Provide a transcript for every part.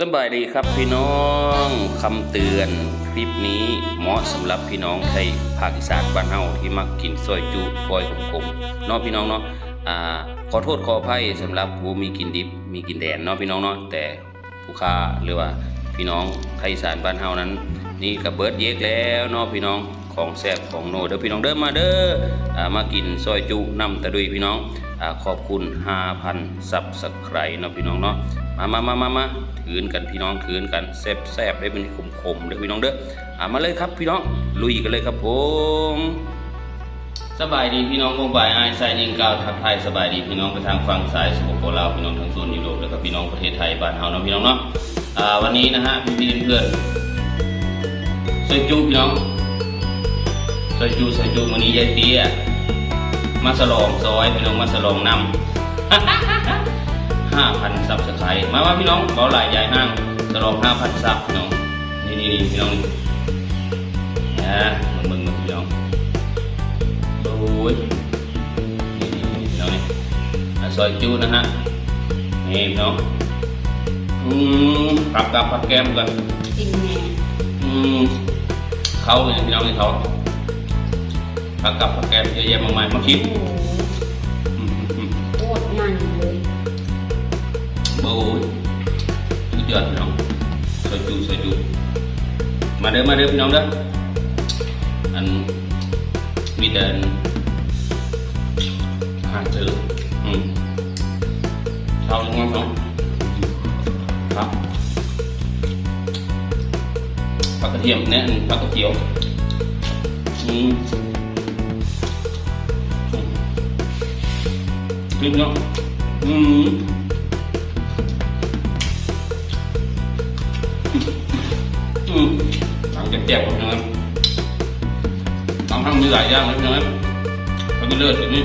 สบายดีครับพี่น้องคำเตือนคลิปนี้เหมาะสำหรับพี่น้องไทยภาคอีสานบ้านเฮาที่มักกินซอยจุปอยขมๆเนาะพี่น้องเนาะอ่าขอโทษขออภัยสำหรับผู้มีกินดิบมีกินแดนเนาะพี่น้องเนาะแต่ผู้ค้าหรือว่าพี่น้องไทยอีสานบ้านเฮานั้น นี่ก็เบิดเยกแล้วเนาะพี่น้องของแซ่บของโนเด้อพี่น้องเด้อมาเด้ออ่ามากินซอยจุนำตะดุยพี่น้องอ่าขอบคุณ 5,000ซับสไครต์เนาะพี่น้องเนาะมามามามามา ถืนกันพี่น้องถืนกันแซ่บแซ่บได้เป็นขมขมเด้อพี่น้องเด้ออ่ามาเลยครับพี่น้องลุยกันเลยครับผมสบายดีพี่น้องวงบ่ายไอายใส่ยิงกาวทักไทยสบายดีพี่น้องไปทางฝั่งซ้ายสปปลาวพี่น้องทางโซนยุโรปแล้วก็พี่น้องประเทศไทยบ้านเฮาเนาะพี่น้องเนาะอ่าวันนี้นะฮะพี่เพื่อนๆซอยจูพี่น้องซอยจูซอยจูวันนี้ยายเตี้ยมาสลองซอยพี่น้องมาสลองนำ ห้าพันซับสไครต์มาว่าพี่น้องเบาหลายใหญ่ห้างสลองห้าพันซับพี่น้องนี่นี่นี่พี่น้องนะมึงมึงมึงพี่น้องโอ้ยนี่นี่นี่พี่น้องนี่อะซอยจูนะฮะนี่พี่น้องอืมปรับกับผัดแก้มกันกินแม่อืมเขาเนี่ยพี่น้องนี่เขาผักกับผักแกมเยอะแยะมากมายมาคิด โอ้ยสุดยอดน้องสวยจูสวยจูมาเด้อมาเด้อพี่น้องเด้ออันมีแต่อันอาหารเจออืมเขาลงมาสองครับผักกระเทียมเนี่ยผักกระเจียวอืมอืมพี่น้องอืม หลังจากแจกผมนะครับบางครั้งมีหลายอย่างนะพี่น้องครับเขาจะเลือดอยู่นี่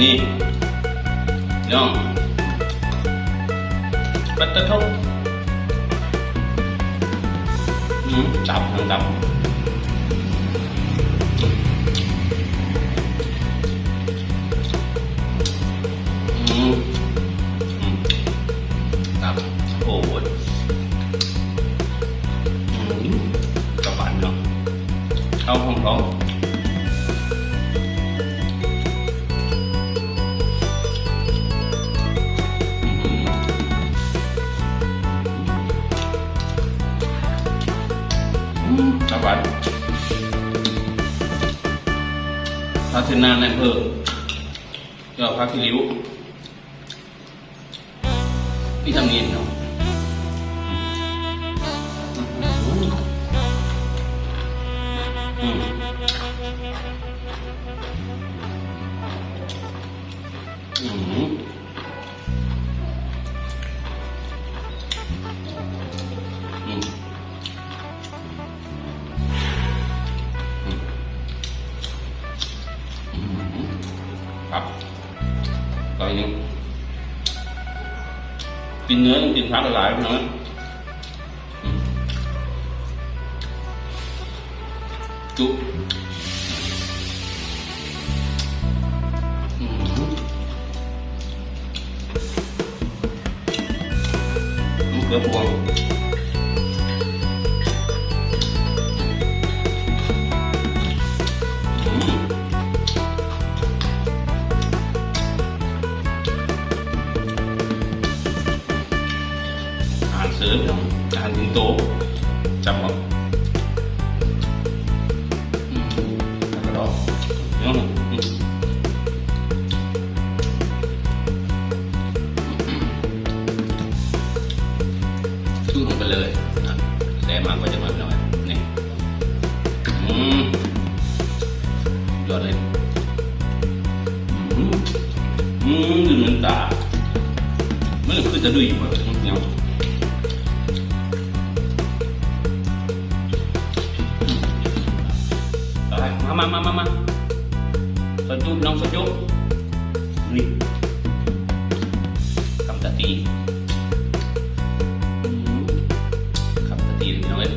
นี่น้องปัตตะทบอืมจับทางจับ เข้าห้องเขากระปันพัฒนาในอำเภอก็พักที่ริ้วพี่ทำเนียนเนาะ กินเนื้อต้องกินผักหลายๆพี่น้องอืมจุ๊บอืมมะเขือพวง อืมดูเหมือนตามันคือจะดุยกว่าเนี่ยต่อไปมามามามามาสดจุน้องสดจุนี่คำตาตีขับสตีเลยพี่น้องเอ้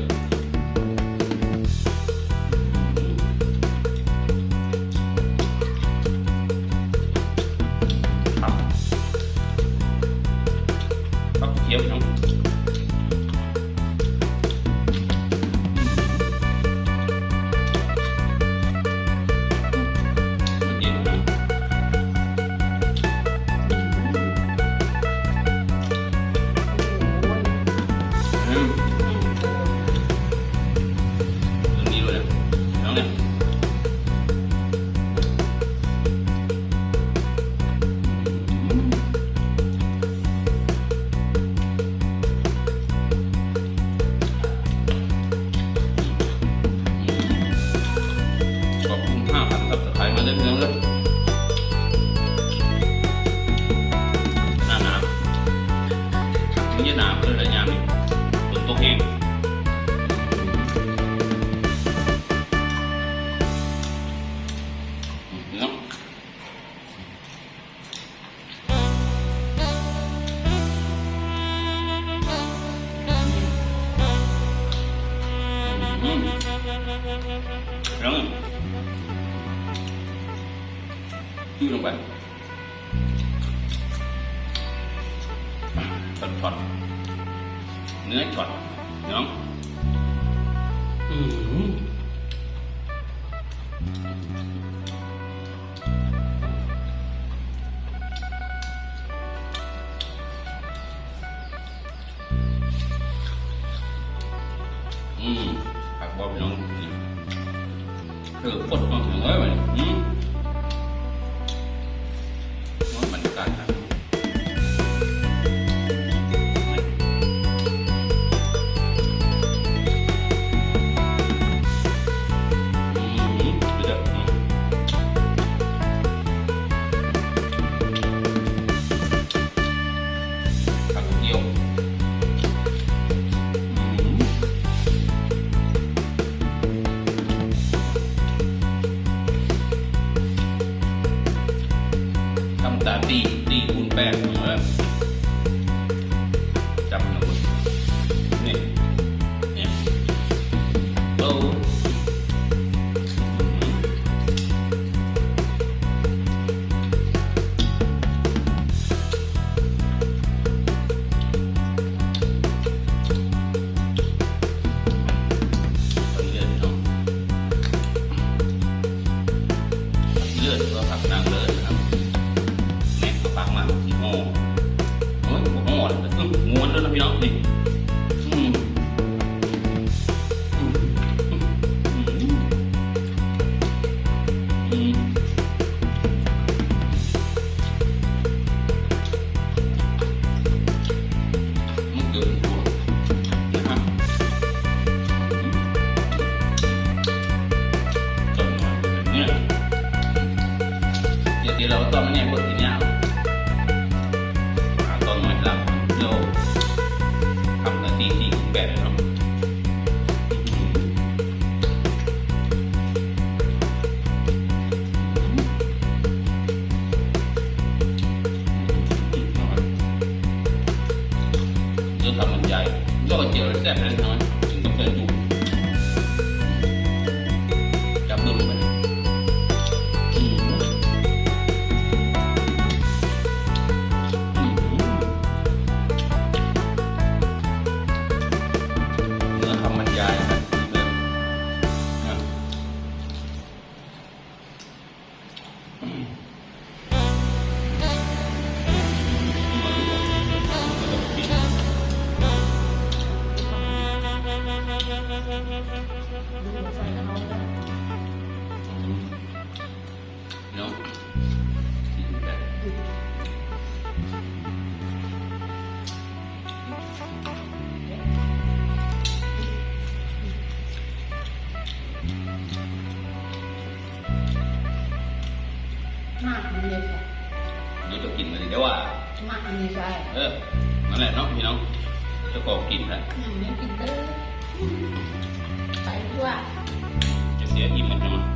ช็อตเนาะอืม ดี๋ยวเราต้มแน่บดทีเนี้ยต้นหน่อยลัำเราทำนาทีที่แบบเนาะทำมันใหญ่ก็เจียวแซ่บนั้นน้อยถึงต้องเจอดู นั่นแหละเนาะพี่น้องจะกอบกินละหนังเนื้กินเตอร์ไปทั่วจะเสียอิ่มมันจะมา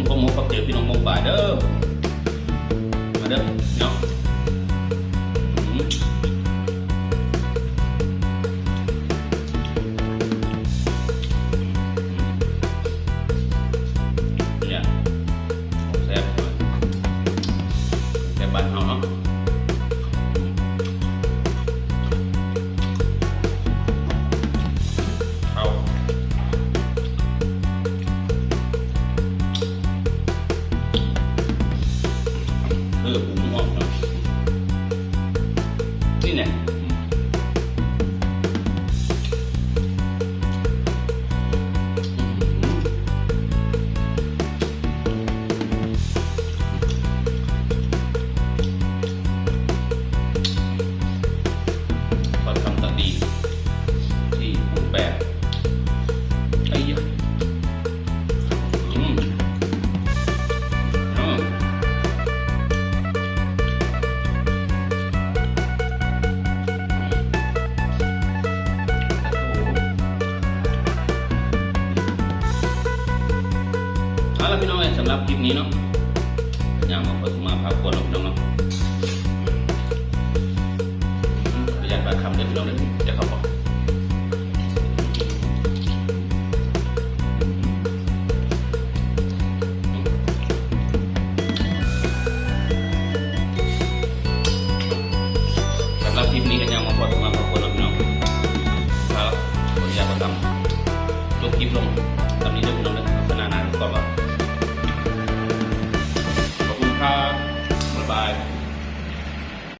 ผมผมผมปักเจอพี่น้องมงป่าเด้อมาเด้อเนาะ You know.